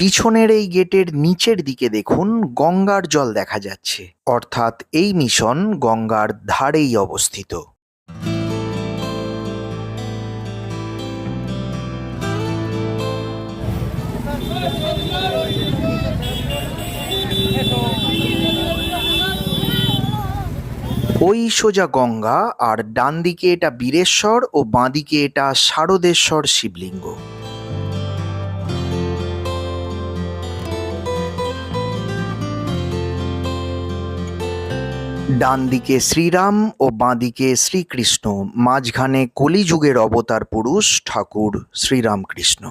পিছনের এই গেটের নিচের দিকে দেখুন গঙ্গার জল দেখা যাচ্ছে। অর্থাৎ এই মিশন গঙ্গার ধারেই অবস্থিত। ওই সোজা গঙ্গা আর ডান দিকে এটা বীরেশ্বর ও বাঁদিকে এটা শারদেশ্বর শিবলিঙ্গ। ডান দিকে শ্রীরাম ও বাঁদিকে শ্রীকৃষ্ণ মাঝখানে কলিযুগের অবতার পুরুষ ঠাকুর শ্রীরামকৃষ্ণ।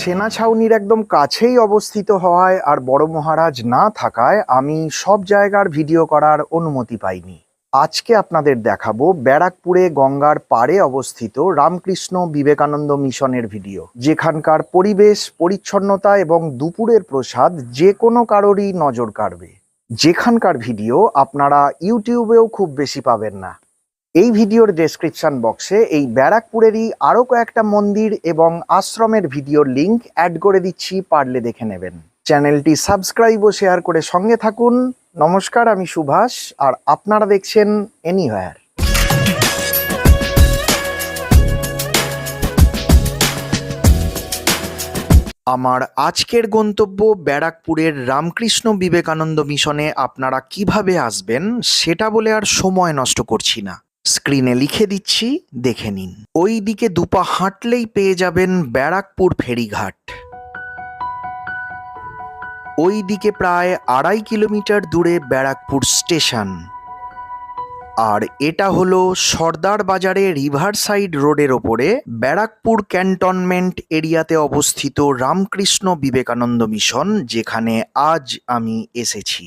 সেনা ছাউনির একদম কাছেই অবস্থিত হওয়ায় আর বড় মহারাজ না থাকায় আমি সব জায়গার ভিডিও করার অনুমতি পাইনি। আজকে আপনাদের দেখাবো ব্যারাকপুরে গঙ্গার পাড়ে অবস্থিত রামকৃষ্ণ বিবেকানন্দ মিশনের ভিডিও। যেখানকার পরিবেশ, পরিচ্ছন্নতা এবং দুপুরের প্রসাদ যে কোনো কারোরই নজর কাড়বে। যেখানকার ভিডিও আপনারা ইউটিউবেও খুব বেশি পাবেন না। এই ভিডিওর ডেসক্রিপশন বক্সে এই ব্যারাকপুরেরই আরও কয়েকটা মন্দির এবং আশ্রমের ভিডিওর লিংক অ্যাড করে দিচ্ছি, পারলে দেখে নেবেন। চ্যানেলটি সাবস্ক্রাইব ও শেয়ার করে সঙ্গে থাকুন। নমস্কার, আমি সুভাষ, আর আপনারা দেখছেন এনিহোয়ার আমার আজকের গন্তব্য ব্যারাকপুরের রামকৃষ্ণ বিবেকানন্দ মিশনে আপনারা কীভাবে আসবেন, সেটা বলে আর সময় নষ্ট করছি না। স্ক্রিনে লিখে দিচ্ছি, দেখে নিন। ওই দিকে দুপা হাঁটলেই পেয়ে যাবেন ব্যারাকপুর ফেরিঘাট। ওই দিকে প্রায় আড়াই কিলোমিটার দূরে ব্যারাকপুর স্টেশন। আর এটা হলো সর্দার বাজারে রিভার সাইড রোডের ওপরে ব্যারাকপুর ক্যান্টনমেন্ট এরিয়াতে অবস্থিত রামকৃষ্ণ বিবেকানন্দ মিশন, যেখানে আজ আমি এসেছি।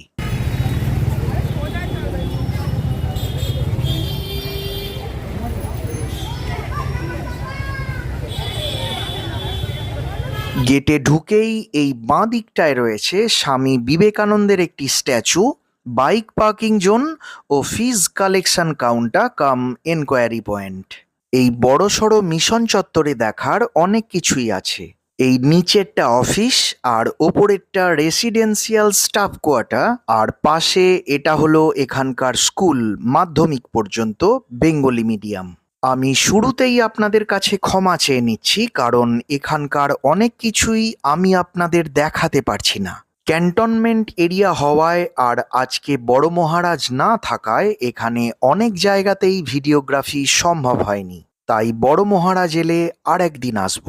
গেটে ঢুকেই এই বাঁ দিকটায় রয়েছে স্বামী বিবেকানন্দের একটি স্ট্যাচু, বাইক পার্কিং জোন ও fees collection counter cum enquiry point. এই বড়সড় মিশন চত্বরে দেখার অনেক কিছুই আছে। এই নিচেরটা অফিস আর ওপরেরটা রেসিডেন্সিয়াল স্টাফ কোয়ার্টার আর পাশে এটা হলো এখানকার স্কুল, মাধ্যমিক পর্যন্ত, বেঙ্গলি মিডিয়াম। আমি শুরুতেই আপনাদের কাছে ক্ষমা চেয়ে নিচ্ছি কারণ এখানকার অনেক কিছুই আমি আপনাদের দেখাতে পারছি না। ক্যান্টনমেন্ট এরিয়া হওয়ায় আর আজকে বড় মহারাজ না থাকায় এখানে অনেক জায়গাতেই ভিডিওগ্রাফি সম্ভব হয়নি। তাই বড় মহারাজ এলে আর একদিন আসব।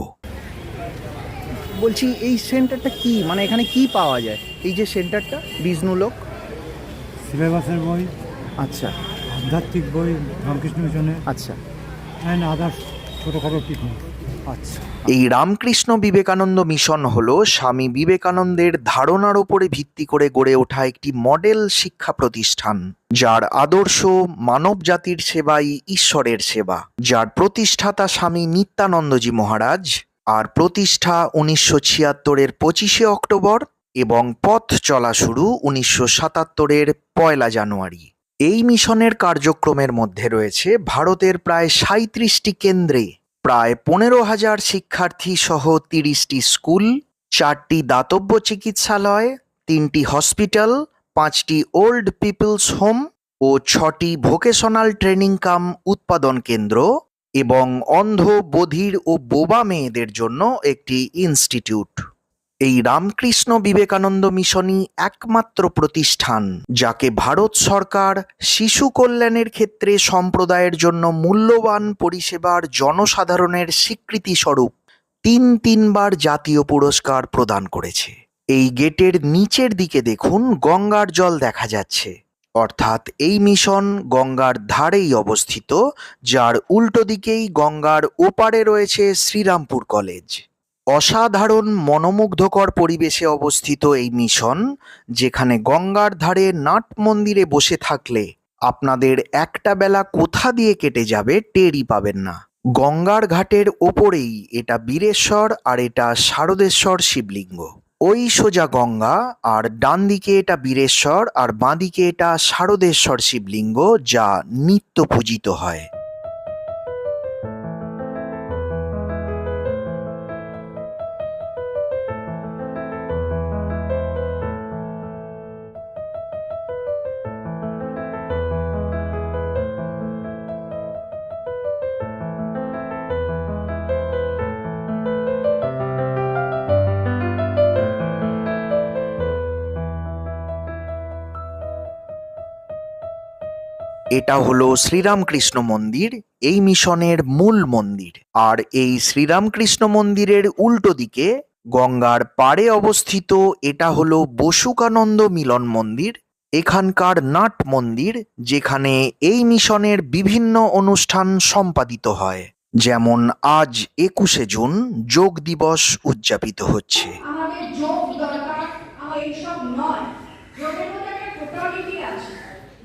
বলছি এই সেন্টারটা কি? মানে এখানে কি পাওয়া যায়? এই যে সেন্টারটা বিষ্ণুলোক? সিলেবাসের বই আচ্ছা। আধ্যাত্মিক বই রামকৃষ্ণ মিশনের। আচ্ছা। অ্যান্ড আদার্স ছোটোখাটো পিকনিক আচ্ছা। এই রামকৃষ্ণ বিবেকানন্দ মিশন হল স্বামী বিবেকানন্দের ধারণার ওপরে ভিত্তি করে গড়ে ওঠা একটি মডেল শিক্ষা প্রতিষ্ঠান যার আদর্শ মানব জাতির সেবাই ঈশ্বরের সেবা। যার প্রতিষ্ঠাতা স্বামী নিত্যানন্দজি মহারাজ আর প্রতিষ্ঠা উনিশশো ছিয়াত্তরের পঁচিশে অক্টোবর এবং পথ চলা শুরু উনিশশো সাতাত্তরের পয়লা জানুয়ারি। এই মিশনের কার্যক্রমের মধ্যে রয়েছে ভারতের প্রায় সাঁত্রিশটি কেন্দ্রে, প্রায় পনেরো হাজার শিক্ষার্থী সহ তিরিশটি স্কুল, চারটি দাতব্য চিকিৎসালয়, তিনটি হসপিটাল, পাঁচটি ওল্ড পিপলস হোম ও ছটি ভোকেশনাল ট্রেনিং কাম উৎপাদন কেন্দ্র এবং অন্ধ বধির ও বোবা মেয়েদের জন্য একটি ইনস্টিটিউট। এই রামকৃষ্ণ বিবেকানন্দ মিশনই একমাত্র প্রতিষ্ঠান, যাকে ভারত সরকার শিশু কল্যাণের ক্ষেত্রে সম্প্রদায়ের জন্য মূল্যবান পরিষেবার জনসাধারণের স্বীকৃতি স্বরূপ তিন তিনবার জাতীয় পুরস্কার প্রদান করেছে। এই গেটের নিচের দিকে দেখুন গঙ্গার জল দেখা যাচ্ছে। অর্থাৎ এই মিশন গঙ্গার ধারেই অবস্থিত, যার উল্টো দিকেই গঙ্গার ওপারে রয়েছে শ্রীরামপুর কলেজ। অসাধারণ মনোমুগ্ধকর পরিবেশে অবস্থিত এই মিশন, যেখানে গঙ্গার ধারে নাট মন্দিরে বসে থাকলে আপনাদের একটা বেলা কোথা দিয়ে কেটে যাবে টেরই পাবেন না। গঙ্গার ঘাটের ওপরেই এটা বীরেশ্বর আর এটা শারদেশ্বর শিবলিঙ্গ। ওই সোজা গঙ্গা আর ডান দিকে এটা বীরেশ্বর আর বাঁদিকে এটা শারদেশ্বর শিবলিঙ্গ যা নিত্য পূজিত হয়। এটা হলো শ্রীরামকৃষ্ণ মন্দির, এই মিশনের মূল মন্দির। আর এই শ্রীরামকৃষ্ণ মন্দিরের উল্টো দিকে, গঙ্গার পাড়ে অবস্থিত এটা হলো বসুকানন্দ মিলন মন্দির, এখানকার নাট মন্দির, যেখানে এই মিশনের বিভিন্ন অনুষ্ঠান সম্পাদিত হয়। যেমন আজ একুশে জুন যোগ দিবস উদযাপিত হচ্ছে। আমাদের যোগ দরকার নয়। যোগের মধ্যে একটা টোটালিটি আছে।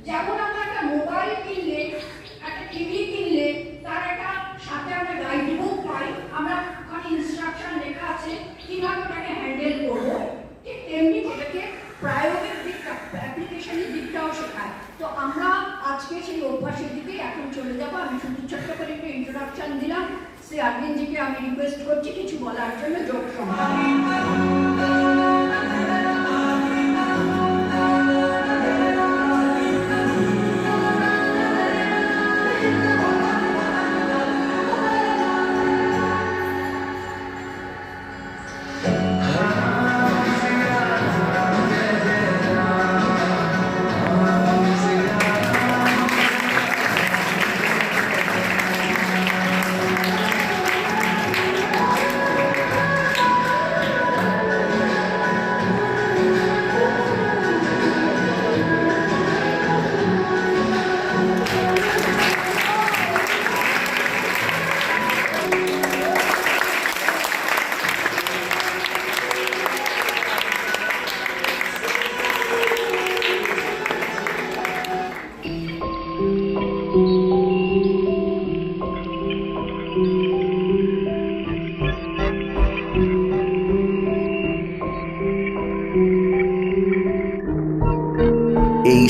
যেমন আমরা একটা মোবাইল কিনলে, একটা টিভি কিনলে, তার একটা সাথে আমরা গাইড পাই। আমরা ওখানে ইনস্ট্রাকশন লেখা আছে, কীভাবে ওটাকে হ্যান্ডেল করব। ঠিক তেমনি ওটাকে প্রায়োগিক দিকটা অ্যাপ্লিকেশনের দিকটাও শেখায়। তো আমরা আজকে সেই অভ্যাসের দিকে এখন চলে যাব। আমি শুধু ছোট্ট করে একটু ইন্ট্রোডাকশন দিলাম। শ্রী অরবিন্দজিকে আমি রিকোয়েস্ট করছি, কিছু বলার জন্য যোগ সম্বন্ধে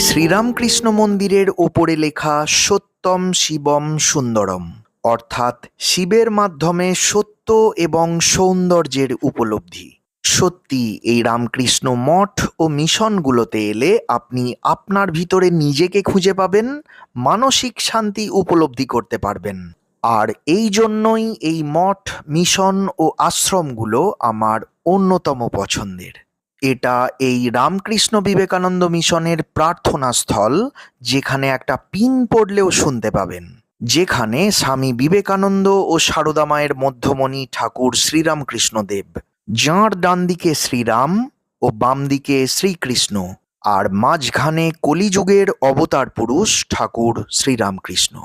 শ্রীরামকৃষ্ণ মন্দিরের ওপরে লেখা সত্যম শিবম সুন্দরম, অর্থাৎ শিবের মাধ্যমে সত্য এবং সৌন্দর্যের উপলব্ধি। সত্যি, এই রামকৃষ্ণ মঠ ও মিশনগুলোতে এলে আপনি আপনার ভিতরে নিজেকে খুঁজে পাবেন, মানসিক শান্তি উপলব্ধি করতে পারবেন। আর এই জন্যই এই মঠ, মিশন ও আশ্রমগুলো আমার অন্যতম পছন্দের। এটা এই রামকৃষ্ণ বিবেকানন্দ মিশনের প্রার্থনা স্থল যেখানে একটা পিন পড়লেও শুনতে পাবেন। যেখানে স্বামী বিবেকানন্দ ও সারদা মায়ের মধ্যমণি ঠাকুর শ্রীরামকৃষ্ণ দেব। যাঁর ডান দিকে শ্রীরাম ও বাম দিকে শ্রীকৃষ্ণ, আর মাঝখানে কলিযুগের অবতার পুরুষ ঠাকুর শ্রীরামকৃষ্ণ।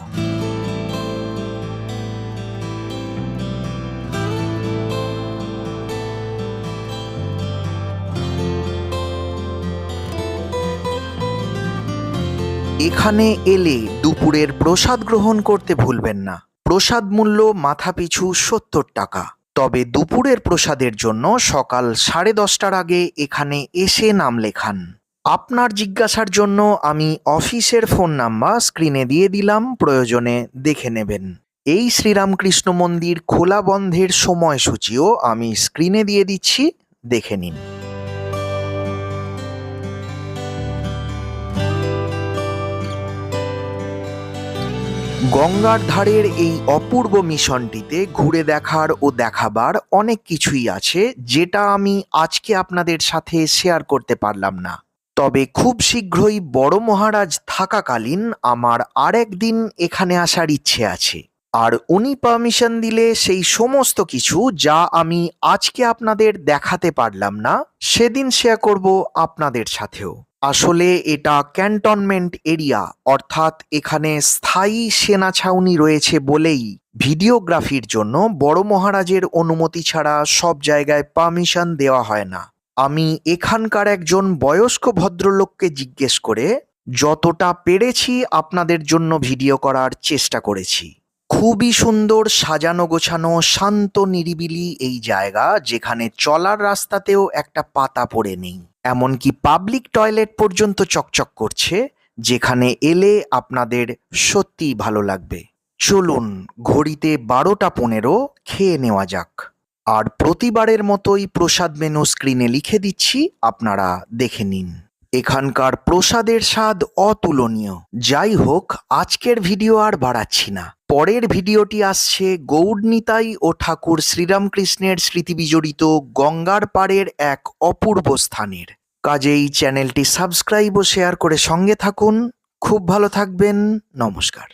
এখানে এলে দুপুরের প্রসাদ গ্রহণ করতে ভুলবেন না। প্রসাদ মূল্য মাথাপিছু সত্তর টাকা। তবে দুপুরের প্রসাদের জন্য সকাল সাড়ে দশটার আগে এখানে এসে নাম লেখান। আপনার জিজ্ঞাসার জন্য আমি অফিসের ফোন নাম্বার স্ক্রিনে দিয়ে দিলাম, প্রয়োজনে দেখে নেবেন। এই শ্রীরামকৃষ্ণ মন্দির খোলা বন্ধের সময়সূচিও আমি স্ক্রিনে দিয়ে দিচ্ছি, দেখে নিন। গঙ্গার ধারের এই অপূর্ব মিশনটিতে ঘুরে দেখার ও দেখাবার অনেক কিছুই আছে, যেটা আমি আজকে আপনাদের সাথে শেয়ার করতে পারলাম না। তবে খুব শীঘ্রই বড় মহারাজ থাকাকালীন আমার আরেকদিন এখানে আসার ইচ্ছে আছে। আর উনি পারমিশন দিলে সেই সমস্ত কিছু যা আমি আজকে আপনাদের দেখাতে পারলাম না, সেদিন শেয়ার করব আপনাদের সাথেও। আসলে এটা ক্যান্টনমেন্ট এরিয়া, অর্থাৎ এখানে স্থায়ী সেনা ছাউনি রয়েছে বলেই ভিডিওগ্রাফির জন্য বড় মহারাজের অনুমতি ছাড়া সব জায়গায় পারমিশন দেওয়া হয় না। আমি এখানকার একজন বয়স্ক ভদ্রলোককে জিজ্ঞেস করে, যতটা পেরেছি আপনাদের জন্য ভিডিও করার চেষ্টা করেছি। খুবই সুন্দর সাজানো গোছানো শান্ত নিরিবিলি এই জায়গা, যেখানে চলার রাস্তাতেও একটা পাতা পড়ে নেই। এমনকি পাবলিক টয়লেট পর্যন্ত চকচক করছে, যেখানে এলে আপনাদের সত্যিই ভালো লাগবে। চলুন, ঘড়িতে বারোটা পনেরো খেয়ে নেওয়া যাক। আর প্রতিবারের মতোই প্রসাদ মেনু স্ক্রিনে লিখে দিচ্ছি, আপনারা দেখে নিন। এখানকার প্রসাদের স্বাদ অতুলনীয়। যাই হোক, আজকের ভিডিও আর বাড়াচ্ছি না। পরের ভিডিওটি আসছে গৌড়নিতাই ও ঠাকুর শ্রীরামকৃষ্ণের স্মৃতিবিজড়িত গঙ্গার পাড়ের এক অপূর্ব স্থানের। কাজেই চ্যানেলটি সাবস্ক্রাইব ও শেয়ার করে সঙ্গে থাকুন। খুব ভালো থাকবেন। নমস্কার।